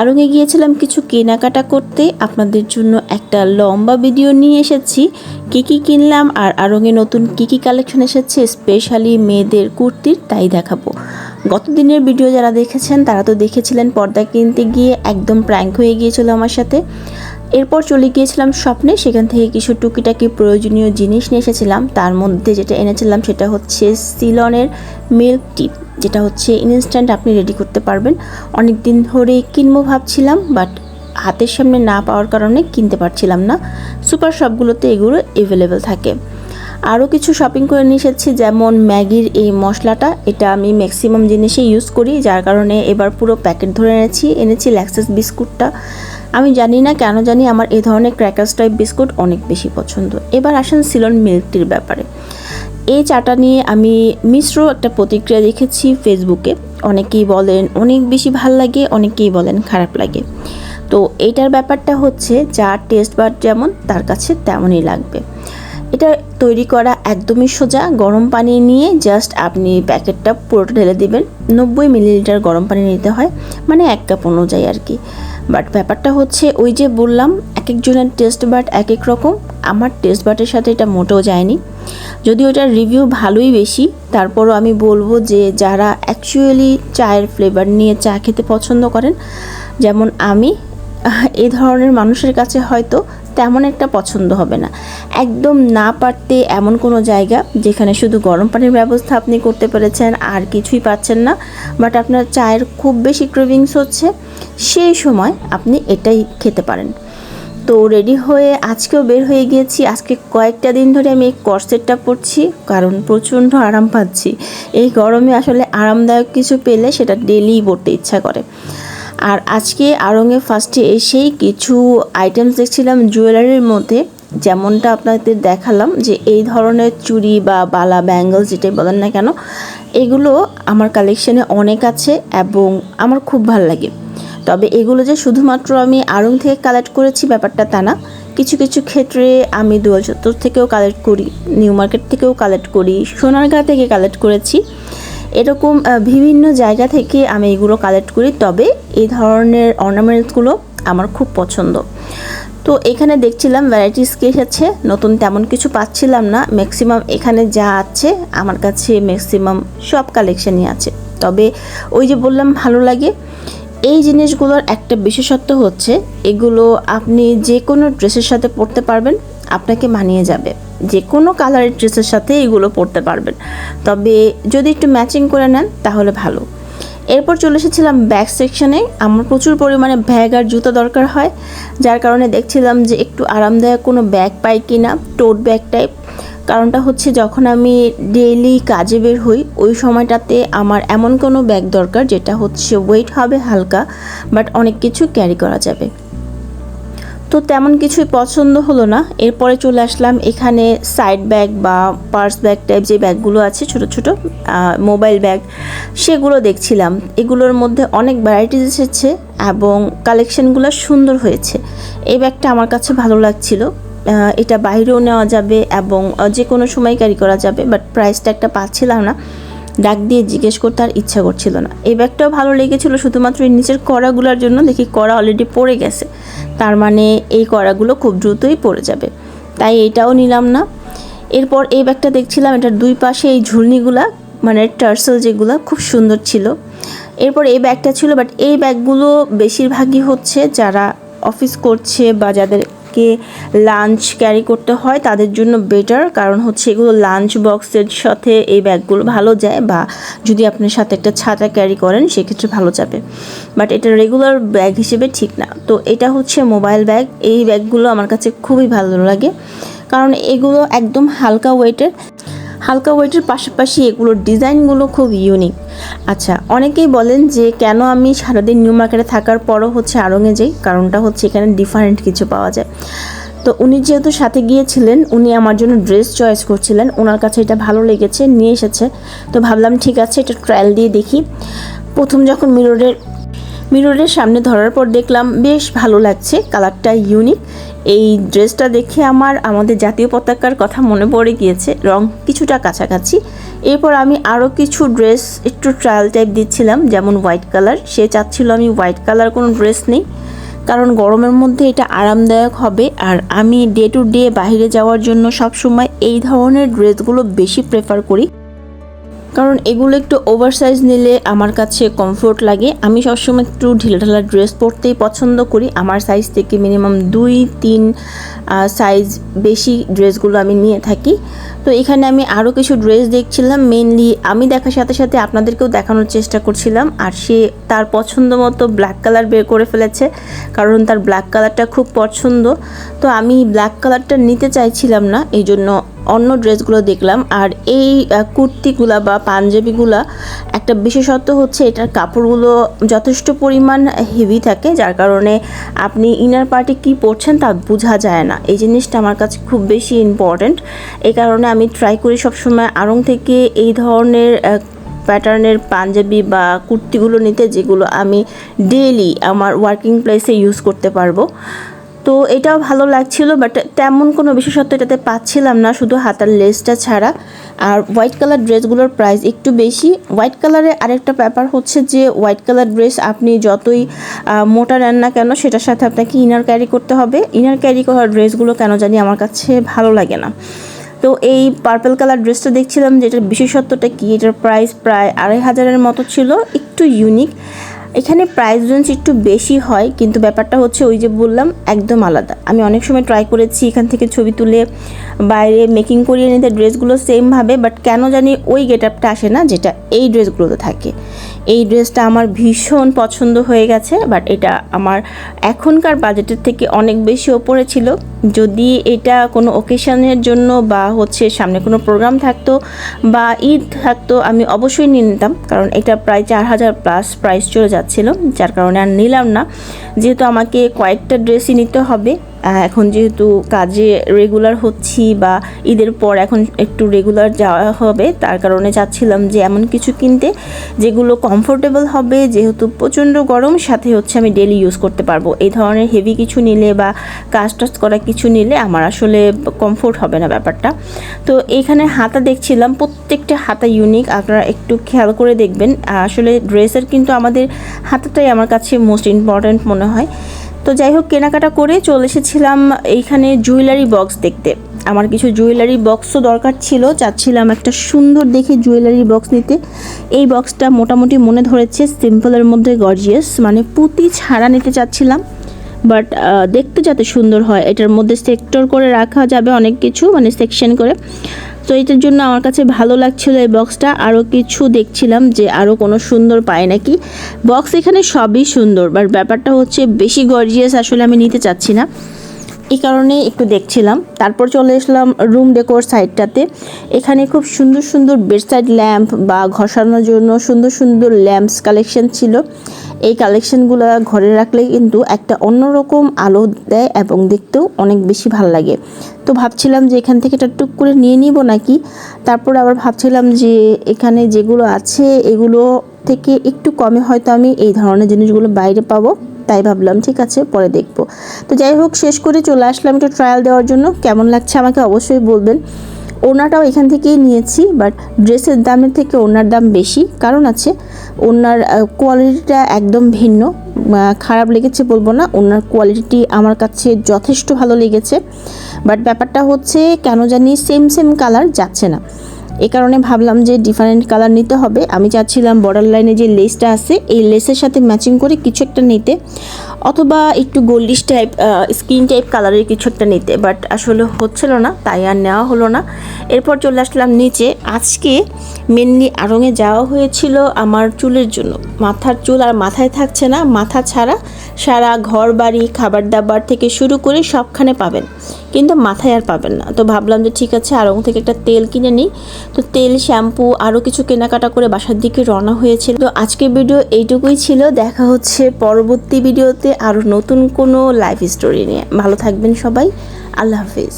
আরঙে গিয়েছিলাম কিছু কেনাকাটা করতে। আপনাদের জন্য একটা লম্বা ভিডিও নিয়ে এসেছি। কী কী কিনলাম আর আরঙে নতুন কী কী কালেকশন এসেছে স্পেশালি মেয়েদের কুর্তির, তাই দেখাবো। গত দিনের ভিডিও যারা দেখেছেন, তারা তো দেখেছিলেন পর্দা কিনতে গিয়ে একদম প্র্যাঙ্ক হয়ে গিয়েছিল আমার সাথে। এরপর চলে গিয়েছিলাম স্বপ্নে, সেখান থেকে কিছু টুকিটাকি প্রয়োজনীয় জিনিস নিয়ে এসেছিলাম। তার মধ্যে যেটা এনেছিলাম, সেটা হচ্ছে সিলনের মিল্ক টিপ যেটা হচ্ছে ইনস্ট্যান্ট আপনি রেডি করতে পারবেন। অনেক দিন ধরে কিনবো ভাবছিলাম বাট হাতের সামনে না পাওয়ার কারণে কিনতে পারছিলাম না। সুপার শপগুলোতে এগুলো অ্যাভেলেবেল থাকে। আরও কিছু শপিং করে নিয়ে এসেছি, যেমন ম্যাগির এই মশলাটা, এটা আমি ম্যাক্সিমাম জিনিসে ইউজ করি, যার কারণে এবার পুরো প্যাকেট ধরে এনেছি এনেছি ল্যাক্সেস বিস্কুটটা। আমি জানি না কেন জানি আমার এই ধরনের ক্র্যাকার্স টাইপ বিস্কুট অনেক বেশি পছন্দ। এবার আসেন সিলন মিল্কটির ব্যাপারে। এই চাটা নিয়ে আমি মিশ্র একটা প্রতিক্রিয়া দেখেছি ফেসবুকে। অনেকেই বলেন, অনেক বেশি ভালো লাগে, অনেকেই বলেন খারাপ লাগে। তো এইটার ব্যাপারটা হচ্ছে যার টেস্ট বাট যেমন, তার কাছে তেমনই লাগবে। এটা তৈরি করা একদমই সোজা। গরম পানি নিয়ে জাস্ট আপনি প্যাকেটটা পুরোটা ঢেলে দিবেন। নব্বই মিলিলিটার গরম পানি নিতে হয় মানে এক কাপ অনুযায়ী আর কি। বাট ব্যাপারটা হচ্ছে, ওই যে বললাম এক একজনের টেস্ট বাট এক এক রকম। আমার টেস্ট বাটের সাথে এটা মোটেও যায়নি। যদিও এটার রিভিউ ভালোই বেশি, তারপরও আমি বলব যে যারা অ্যাকচুয়ালি চায়ের ফ্লেভার নিয়ে চা খেতে পছন্দ করেন, যেমন আমি এই ধরনের মানুষের কাছে হয়তো তেমন একটা পছন্দ হবে না। একদম না পারতে এমন কোনো জায়গা যেখানে শুধু গরম পানির ব্যবস্থা আপনি করতে পেরেছেন, আর কিছুই পাচ্ছেন না বাট আপনার চায়ের খুব বেশি ক্রেভিংস হচ্ছে, সেই সময় আপনি এটাই খেতে পারেন। তো রেডি হয়ে আজকেও বের হয়ে গিয়েছি। আজকে কয়েকটা দিন ধরে আমি এই কর্সেটটা পরছি, কারণ প্রচণ্ড আরাম পাচ্ছি। এই গরমে আসলে আরামদায়ক কিছু পেলে সেটা ডেলি পরতে ইচ্ছা করে। আর আজকে আড়ঙে ফার্স্টে এসেই কিছু আইটেমস দেখছিলাম জুয়েলারির মধ্যে। যেমনটা আপনাদের দেখালাম যে এই ধরনের চুড়ি বা বালা ব্যাঙ্গলস যেটাই বলেন না কেন, এগুলো আমার কালেকশানে অনেক আছে এবং আমার খুব ভালো লাগে। তবে এগুলো যে শুধুমাত্র আমি আড়ং থেকে কালেক্ট করেছি ব্যাপারটা তা না। কিছু কিছু ক্ষেত্রে আমি দুয়াল চত্বর থেকেও কালেক্ট করি, নিউ মার্কেট থেকেও কালেক্ট করি, সোনারগাঁ থেকে কালেক্ট করেছি। এরকম বিভিন্ন জায়গা থেকে আমি এগুলো কালেক্ট করি, তবে এই ধরনের অর্নামেন্টসগুলো আমার খুব পছন্দ। তো এখানে দেখছিলাম ভ্যারাইটিস কেস আছে নতুন তেমন কিছু পাচ্ছিলাম না ম্যাক্সিমাম এখানে যা আছে আমার কাছে ম্যাক্সিমাম সব কালেকশনই আছে। তবে ওই যে বললাম ভালো লাগে এই জিনিসগুলোর একটা বিশেষত্ব হচ্ছে, এগুলো আপনি যে কোনো ড্রেসের সাথে পরতে পারবেন, আপনাকে মানিয়ে যাবে। যে কোনো কালারের ড্রেসের সাথে এগুলো পরতে পারবেন। তবে যদি একটু ম্যাচিং করে নেন, তাহলে ভালো। এরপর চলে এসেছিলাম ব্যাগ সেকশনে। আমার প্রচুর পরিমাণে ব্যাগ আর জুতো দরকার হয়, যার কারণে দেখছিলাম যে একটু আরামদায়ক কোনো ব্যাগ পাই কি না টোট ব্যাগ টাইপ। কারণটা হচ্ছে যখন আমি ডেইলি কাজে বের হই, ওই সময়টাতে আমার এমন কোনো ব্যাগ দরকার যেটা হচ্ছে ওয়েট হবে হালকা বাট অনেক কিছু ক্যারি করা যাবে। তো তেমন কিছুই পছন্দ হলো না। এরপরে চলে আসলাম এখানে সাইড ব্যাগ বা পার্স ব্যাগ টাইপ যে ব্যাগগুলো আছে, ছোট ছোট মোবাইল ব্যাগ সেগুলো দেখছিলাম। এগুলোর মধ্যে অনেক ভ্যারাইটিস এসেছে এবং কালেকশনগুলো সুন্দর হয়েছে। এই ব্যাগটা আমার কাছে ভালো লাগছিল। এটা বাইরেও নেওয়া যাবে এবং যে কোনো সময় ক্যারি করা যাবে বাট প্রাইসটা একটা পাচ্ছিলাম না। ডাক দিয়ে জিজ্ঞেস করতে আর ইচ্ছা করছিল না। এই ব্যাগটাও ভালো লেগেছিল, শুধুমাত্র এই নিচের কড়াগুলোর জন্য। দেখি কড়া অলরেডি পড়ে গেছে। তার মানে এই কড়াগুলো খুব দ্রুতই পড়ে যাবে। তাই এটাও নিলাম না। এরপর এই ব্যাগটা দেখছিলাম, এটার দুই পাশে এই ঝুলনিগুলা মানে টার্সেল যেগুলো, খুব সুন্দর ছিল। এরপর এই ব্যাগটা ছিল বাট এই ব্যাগগুলো বেশিরভাগই হচ্ছে যারা অফিস করছে বা যাদের কে লাঞ্চ ক্যারি করতে হয়, তাদের জন্য বেটার কারণ হচ্ছে এগুলো লাঞ্চ বক্সের সাথে এই ব্যাগগুলো ভালো যায় বা যদি আপনার সাথে একটা ছাতা ক্যারি করেন, সেক্ষেত্রে ভালো যাবে। বাট এটা রেগুলার ব্যাগ হিসেবে ঠিক না। তো এটা হচ্ছে মোবাইল ব্যাগ এই ব্যাগগুলো আমার কাছে খুবই ভালো লাগে। কারণ এগুলো একদম হালকা ওয়েটের হালকা ওয়েটের পাশাপাশি এগুলোর ডিজাইনগুলো খুব ইউনিক আচ্ছা অনেকেই বলেন যে কেন আমি সারাদিন নিউ মার্কেটে থাকার পরও হচ্ছে আড়ঙে যাই, কারণটা হচ্ছে এখানে ডিফারেন্ট কিছু পাওয়া যায়। তো উনি যেহেতু সাথে গিয়েছিলেন, উনি আমার জন্য ড্রেস চয়েস করছিলেন, ওনার কাছে এটা ভালো লেগেছে, নিয়ে এসেছে। তো ভাবলাম ঠিক আছে, এটা ট্রায়াল দিয়ে দেখি। প্রথম যখন মিররের মিররের সামনে ধরার পর দেখলাম, বেশ ভালো লাগছে কালারটা ইউনিক এই ড্রেসটা দেখে আমার, আমাদের জাতীয় পতাকার কথা মনে পড়ে গিয়েছে, রং কিছুটা কাছাকাছি। এরপর আমি আরও কিছু ড্রেস একটু ট্রায়াল টাইপ দিচ্ছিলাম, যেমন হোয়াইট কালার সে চাচ্ছিল আমি হোয়াইট কালার কোনো ড্রেস নেই, কারণ গরমের মধ্যে এটা আরামদায়ক হবে। আর আমি ডে টু ডে বাইরে যাওয়ার জন্য সবসময় এই ধরনের ড্রেসগুলো বেশি প্রেফার করি। কারণ এগুলো একটু ওভারসাইজ নিলে আমার কাছে কমফোর্ট লাগে। আমি সবসময় একটু ঢিলাঢালা ড্রেস পরতেই পছন্দ করি। আমার সাইজ থেকে মিনিমাম দুই, তিন সাইজ বেশি ড্রেসগুলো আমি নিয়ে থাকি। তো এখানে আমি আরও কিছু ড্রেস দেখছিলাম। মেনলি আমি দেখার সাথে সাথে আপনাদেরকেও দেখানোর চেষ্টা করছিলাম। আর সে তার পছন্দ মতো ব্ল্যাক কালার বের করে ফেলেছে, কারণ তার ব্ল্যাক কালারটা খুব পছন্দ। তো আমি ব্ল্যাক কালারটা নিতে চাইছিলাম না এই জন্য অন্য ড্রেসগুলো দেখলাম। আর এই কুর্তিগুলা বা পাঞ্জাবিগুলা একটা বিশেষত্ব হচ্ছে এটার কাপড়গুলো যথেষ্ট পরিমাণ হেভি থাকে, যার কারণে আপনি ইনার পার্টে কি পরছেন তা বোঝা যায় না। এই জিনিসটা আমার কাছে খুব বেশি ইম্পর্ট্যান্ট এই কারণে আমি ট্রাই করি সবসময় আড়ং থেকে এই ধরনের প্যাটার্নের পাঞ্জাবি বা কুর্তিগুলো নিতে যেগুলো আমি ডেইলি আমার ওয়ার্কিং প্লেসে ইউজ করতে পারব। তো এটাও ভালো লাগছিল বাট তেমন কোনো বিশেষত্ব এটাতে পাচ্ছিলাম না, শুধু হাতার লেসটা ছাড়া। আর হোয়াইট কালার ড্রেসগুলোর প্রাইস একটু বেশি। হোয়াইট কালারে আরেকটা ব্যাপার হচ্ছে যে হোয়াইট কালার ড্রেস আপনি যতই মোটা নেন না কেন, সেটার সাথে আপনাকে ইনার ক্যারি করতে হবে। ইনার ক্যারি করা ড্রেসগুলো কেন জানি আমার কাছে ভালো লাগে না। তো এই পার্পল কালার ড্রেসটা দেখছিলাম যে এটার বিশেষত্বটা কি? এটার প্রাইস প্রায় আড়াই হাজারের মতো ছিল, একটু ইউনিক এখানে প্রাইস রেঞ্জ একটু বেশি হয়, কিন্তু ব্যাপারটা হচ্ছে ওই যে বললাম, একদম আলাদা। আমি অনেক সময় ট্রাই করেছি এখান থেকে ছবি তুলে বাইরে মেকিং করিয়ে নিতে ড্রেসগুলো সেমভাবে বাট কেন জানি ওই গেট আপটা আসে না, যেটা এই ড্রেসগুলোতে থাকে। এই ড্রেসটা আমার ভীষণ পছন্দ হয়ে গেছে বাট এটা আমার এখনকার বাজেটের থেকে অনেক বেশি ওপরে ছিল। যদি এটা কোনো ওকেশনের জন্য বা হচ্ছে সামনে কোনো প্রোগ্রাম থাকতো বা ঈদ থাকতো, আমি অবশ্যই নিয়ে নিতাম, কারণ এটা প্রায় চার হাজার প্লাস প্রাইস চলে যাচ্ছিল যার কারণে আর নিলাম না। যেহেতু আমাকে কয়েকটা ড্রেসই নিতে হবে। এখন যেহেতু কাজে রেগুলার হচ্ছি বা ঈদের পর এখন একটু রেগুলার যাওয়া হবে, তার কারণে চাচ্ছিলাম যে এমন কিছু কিনতে যেগুলো কমফোর্টেবল হবে, যেহেতু প্রচণ্ড গরম, সাথে হচ্ছে আমি ডেলি ইউজ করতে পারব। এই ধরনের হেভি কিছু নিলে বা কাজ টাজ করা কিছু নিলে আমার আসলে কমফোর্ট হবে না ব্যাপারটা। তো এইখানে হাতা দেখছিলাম, প্রত্যেকটা হাতা ইউনিক আপনারা একটু খেয়াল করে দেখবেন। আসলে ড্রেসের কিন্তু আমাদের হাতাটাই আমার কাছে মোস্ট ইম্পর্ট্যান্ট মনে হয়। তো যাই হোক, কেনাকাটা করে চলে এসেছিলাম এইখানে জুয়েলারি বক্স দেখতে। আমার কিছু জুয়েলারি বক্সও দরকার ছিল, চাচ্ছিলাম একটা সুন্দর দেখে জুয়েলারি বক্স নিতে। এই বক্সটা মোটামুটি মনে ধরেছে সিম্পলের মধ্যে গর্জিয়াস মানে পুঁতি ছাড়া নিতে চাচ্ছিলাম। বাট দেখতে যাতে সুন্দর হয়, এটার মধ্যে সেক্টর করে রাখা যাবে অনেক কিছু মানে সেকশন করে। তো এটার জন্য আমার কাছে ভালো লাগছিল এই বক্সটা আরও কিছু দেখছিলাম যে আরও কোনো সুন্দর পায় নাকি। বক্স এখানে সবই সুন্দর বাট ব্যাপারটা হচ্ছে বেশি গর্জিয়াস আসলে আমি নিতে চাচ্ছি না। এই কারণে একটু দেখছিলাম। তারপর চলে আসলাম রুম ডেকোর সাইডটাতে এখানে খুব সুন্দর সুন্দর বেডসাইড ল্যাম্প বা ঘষানোর জন্য সুন্দর সুন্দর ল্যাম্পস কালেকশন ছিল। এই কালেকশনগুলো ঘরে রাখলে কিন্তু একটা অন্যরকম আলো দেয় এবং দেখতেও অনেক বেশি ভালো লাগে। তো ভাবছিলাম যে এখান থেকে এটা টুক করে নিয়ে নিব নাকি? তারপর আবার ভাবছিলাম যে এখানে যেগুলো আছে, এগুলো থেকে একটু কমে হয়তো আমি এই ধরনের জিনিসগুলো বাইরে পাবো, তাই ভাবলাম, ঠিক আছে, পরে দেখব। তো যাই হোক, শেষ করে চলে আসলাম একটু ট্রায়াল দেওয়ার জন্য। কেমন লাগছে আমাকে অবশ্যই বলবেন। ওনাটাও এখান থেকেই নিয়েছি বাট ড্রেসের দামের থেকে ওনার দাম বেশি। কারণ আছে, ওনার কোয়ালিটিটা একদম ভিন্ন। খারাপ লেগেছে বলব না, ওনার কোয়ালিটি আমার কাছে যথেষ্ট ভালো লেগেছে। বাট ব্যাপারটা হচ্ছে, কেন জানি সেম সেম কালার যাচ্ছে না। এ কারণে ভাবলাম যে ডিফারেন্ট কালার নিতে হবে। আমি চাচ্ছিলাম বর্ডার লাইনে যে লেসটা আছে, এই লেসের সাথে ম্যাচিং করে কিছু একটা নিতে। অথবা একটু গোল্ডিশ টাইপ স্কিন টাইপ কালারের কিছু একটা নিতে বাট আসলে হচ্ছিল না, তাই আর নেওয়া হলো না। এরপর চলে আসলাম নিচে। আজকে মেনলি আড়ঙে যাওয়া হয়েছিল আমার চুলের জন্য। মাথার চুল আর মাথায় থাকছে না, মাথা ছাড়া সারা ঘর বাড়ি খাবার দাবার থেকে শুরু করে সবখানে পাবেন। কিন্তু মাথায় আর পাবেন না। তো ভাবলাম যে ঠিক আছে, আড়ং থেকে একটা তেল কিনে নিই। তো তেল, শ্যাম্পু আরও কিছু কেনাকাটা করে বাসার দিকে রওনা হয়েছিল। তো আজকের ভিডিও এইটুকুই ছিল। দেখা হচ্ছে পরবর্তী ভিডিওতে আরও নতুন কোনো লাইফ স্টোরি নিয়ে। ভালো থাকবেন সবাই। আল্লাহ হাফিজ।